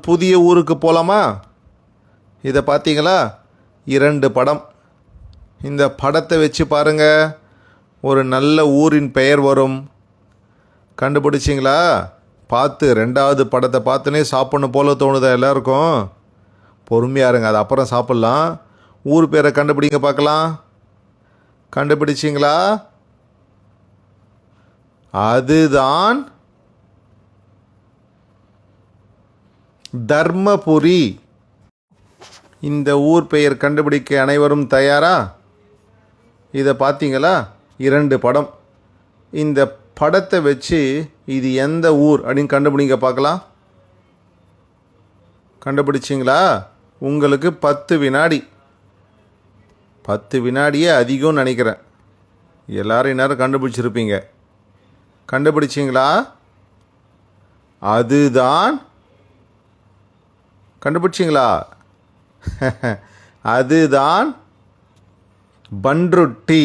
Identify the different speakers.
Speaker 1: புதிய ஊருக்கு போகலாமா இதை பார்த்தீங்களா? இரண்டு படம். இந்த படத்தை வச்சு பாருங்க. ஒரு நல்ல ஊரின் பெயர் வரும். கண்டுபிடிச்சிங்களா? பார்த்து ரெண்டாவது படத்தை பார்த்துனே சாப்பிட்ணும் போல தோணுதா எல்லாருக்கும்? பொறுமையாக இருங்க அது அப்புறம் சாப்பிட்லாம். ஊர் பேரை கண்டுபிடிங்க பார்க்கலாம். கண்டுபிடிச்சிங்களா? அதுதான் தர்மபுரி. இந்த ஊர் பெயர் கண்டுபிடிக்க அனைவரும் தயாரா? இதை பார்த்தீங்களா இரண்டு படம். இந்த படத்தை வச்சு இது எந்த ஊர் அப்படின்னு கண்டுபிடிங்க பார்க்கலாம் கண்டுபிடிச்சிங்களா? உங்களுக்கு பத்து வினாடி. பத்து வினாடியே அதிகம்னு நினைக்கிறேன். எல்லாரும் இந்நேரம் கண்டுபிடிச்சிருப்பீங்க. கண்டுபிடிச்சிங்களா? அதுதான் கண்டுபிடிச்சிங்களா? அதுதான் பன்ருட்டி